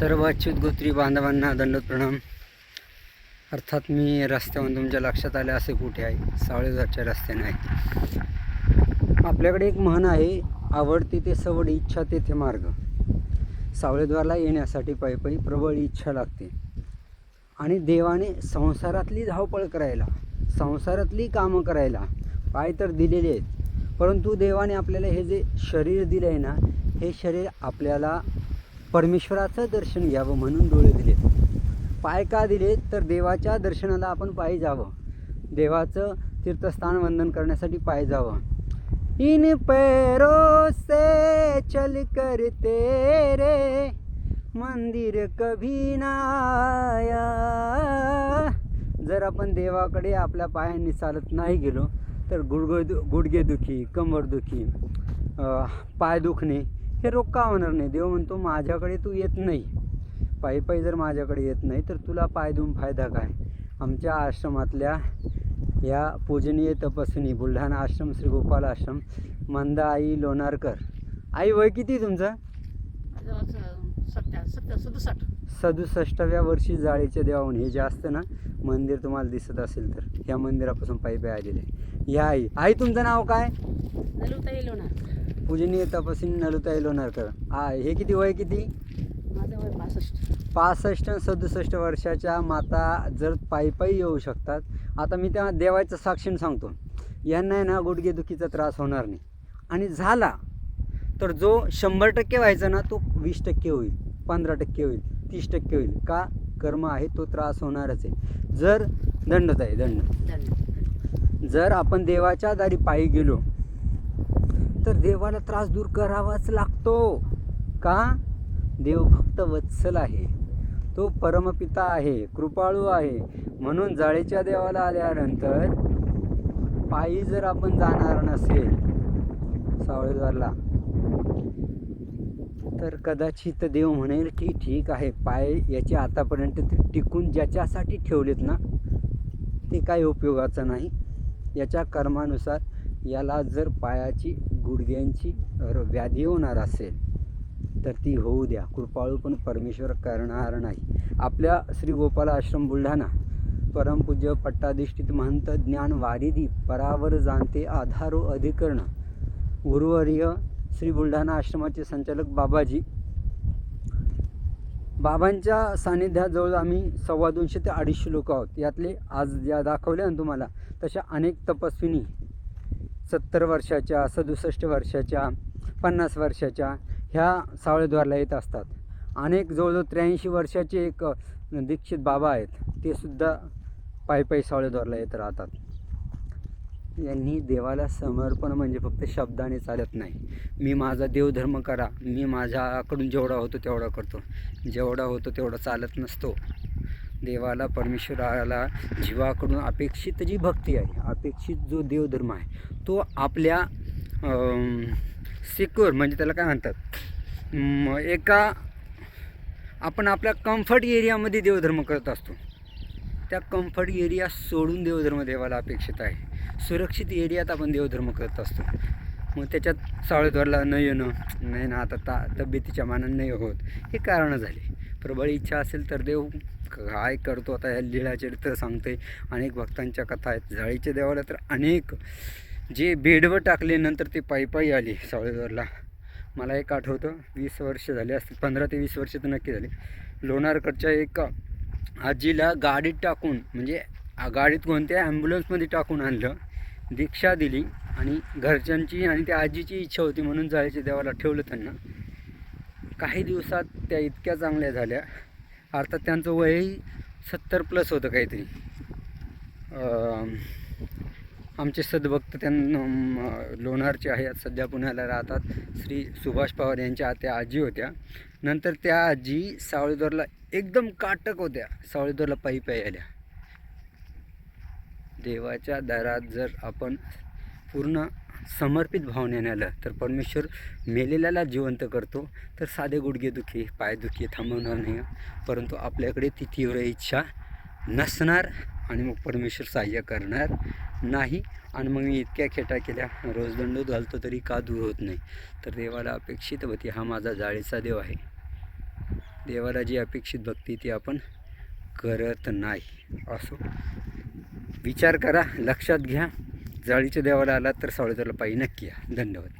सर्व अच्युत गोत्री बांधवांना दंडोत प्रणाम. अर्थात मी रस्त्यावरून तुमच्या लक्षात आले असे कुठे आहे? सावळेघरच्या रस्त्याने आहे. आपल्याकडे एक म्हण आहे आवडती ते सवड इच्छा तेथे मार्ग. सावळेद्वारला येण्यासाठी पायी पायी प्रबळ इच्छा लागते. आणि देवाने संसारातली धावपळ करायला संसारातली कामं करायला पाय तर दिलेले आहेत. परंतु देवाने आपल्याला हे जे शरीर दिलं आहे ना हे शरीर आपल्याला परमेश्वराचं दर्शन घ्यावं म्हणून डोळे दिलेत. पाय का दिले तर देवाच्या दर्शनाला आपण पायी जावं. देवाचं तीर्थस्थान वंदन करण्यासाठी पायी जावं. इन पैरों से चल कर तेरे मंदिर कभी ना आया. जर आपण देवाकडे आपल्या पायांनी चालत नाही गेलो तर गुडघे दु गुडघेदुखी कंबरदुखी दुखी पाय दुखणे हे रोग का होणार नाही. देव म्हणतो माझ्याकडे तू येत नाही. पायी पायी जर माझ्याकडे येत नाही तर तुला पाय देऊन फायदा काय? आमच्या आश्रमातल्या या पूजनीय तपस्विनी बुलढाणा आश्रम श्री गोपाल आश्रम मंदा आई लोणारकर. आई वय किती तुमचं? सत्या सदुसष्ट सदुसष्टाव्या वर्षी जाळीच्या देवाहून. हे जे असतं ना? मंदिर तुम्हाला दिसत असेल तर. या मंदिरापासून पायी पायी आलेले. आहे या आई. आई तुमचं नाव काय? लोणार पूजनीय तपस्विनी नलुताई लोणारकर आ हे किती वय किती? माझं वय पासष्ट. पासष्ट आणि सदुसष्ट वर्षाच्या माता जर पायी पायी येऊ शकतात आता मी त्या देवाचं साक्षीने सांगतो यांना आहे ना गुडघेदुखीचा त्रास होणार नाही. आणि झाला तर जो शंभर टक्के व्हायचा ना तो वीस टक्के होईल पंधरा टक्के होईल तीस टक्के होईल. का? कर्म आहे तो त्रास होणारच आहे. जर दंडत आहे दंड. जर आपण देवाच्या दारी पायी गेलो तर देवाला त्रास दूर करावाच लागतो. का? देव भक्त वत्सल आहे. तो परमपिता आहे कृपाळू आहे. म्हणून जाळीच्या देवाला आल्यानंतर पायी जर आपण जाणार नसेल सावळेदारला तर कदाचित देव म्हणेल की ठीक आहे पाय याचे आतापर्यंत ते टिकून ज्याच्यासाठी ठेवलेत ना ते काही उपयोगाचं नाही. याच्या कर्मानुसार याला जर पायाची गुडघ्यांची र- व्याधी होणार असेल तर ती होऊ द्या. कृपाळू पण परमेश्वर करणार नाही. आपल्या श्री गोपाल आश्रम बुलढाणा परमपूज्य पट्टाधिष्ठित महंत ज्ञान वारिधी परावर जाणते आधारो अधिकरण. गुरुवर्य श्री बुलढाणा आश्रमाचे संचालक बाबाजी. बाबांच्या सानिध्याजवळ आम्ही सव्वा दोनशे ते अडीचशे लोक आहोत. यातले आज ज्या दाखवल्या ना तुम्हाला तशा अनेक तपस्विनी सत्तर वर्षाच्या सदुसष्ट वर्षाच्या पन्नास वर्षाच्या ह्या सावळेद्वारला येत असतात. अनेक जवळजवळ त्र्याऐंशी वर्षाचे एक दीक्षित बाबा आहेत. ते सुद्धा पायी पायी सावळेद्वारला येत राहतात. यांनी देवाला समर्पण म्हणजे फक्त शब्दाने चालत नाही. मी माझा देवधर्म करा. मी माझ्याकडून जेवढा होतो तेवढा करतो. जेवढा होतो तेवढा चालत नसतो. देवाला परमेश्वराला जीवाकडून अपेक्षित जी भक्ती आहे अपेक्षित जो देवधर्म आहे तो आपल्या सिक्युअर म्हणजे त्याला काय म्हणतात? एका आपण आपल्या कम्फर्ट एरियामध्ये देवधर्म करत असतो. त्या कम्फर्ट एरिया सोडून देवधर्म देवाला अपेक्षित आहे. सुरक्षित एरियात आपण देवधर्म करत असतो. मग त्याच्यात सावळेद्वारला न येणं नाही ना आता ता तब्येतीच्या मानानं नाही होत हे कारणं झाले. प्रबळ इच्छा असेल तर देव काय करतो. आता ह्या लीळा चरित्र सांगते अनेक भक्तांच्या कथा आहेत. जाळीच्या देवाला तर अनेक जे बेडवर टाकले नंतर ते पायी पायी आले सावळेद्वारला मला एक आठवतं वीस वर्ष झाले असतील पंधरा ते वीस वर्ष तर नक्की झाले. लोणारकडच्या एका आजीला गाडीत टाकून म्हणजे गाडीत कोणत्या ॲम्ब्युलन्समध्ये टाकून आणलं दीक्षा दिली आणि घरच्यांची आणि त्या आजीची इच्छा होती म्हणून जायचे देवाला ठेवलं त्यांना. काही दिवसात त्या इतक्या चांगल्या झाल्या. अर्थात त्यांचं वयही सत्तर प्लस होतं काहीतरी. आमचे सद्भक्त त्यांना लोणारचे आहेत सध्या पुण्याला राहतात. श्री सुभाष पवार यांच्या त्या आजी होत्या. नंतर त्या आजी सावळीदोरला एकदम काटक होत्या. सावळीदोरला पायी पायी आल्या. देवाच्या दारात जर आपण पूर्ण समर्पित भावनेने आलं तर परमेश्वर मेलेल्याला जिवंत करतो. तर साधे गुडघेदुखी पायदुखी थांबवणार नाही. परंतु आपल्याकडे ती तीव्र इच्छा नसणार आणि मग परमेश्वर सहाय्य करणार नाही. आणि मग मी इतक्या खेटा केल्या. रोज दंड घालतो तरी का दूर होत नाही. तर देवाला अपेक्षित होती हा माझा जाळीचा देव आहे. देवाला जी अपेक्षित भक्ती ती आपण करत नाही. असो. विचार करा लक्षात घ्या. जाळीच्या देवाला आलात तर सावळेश्वरला पायी नक्की या. धन्यवाद.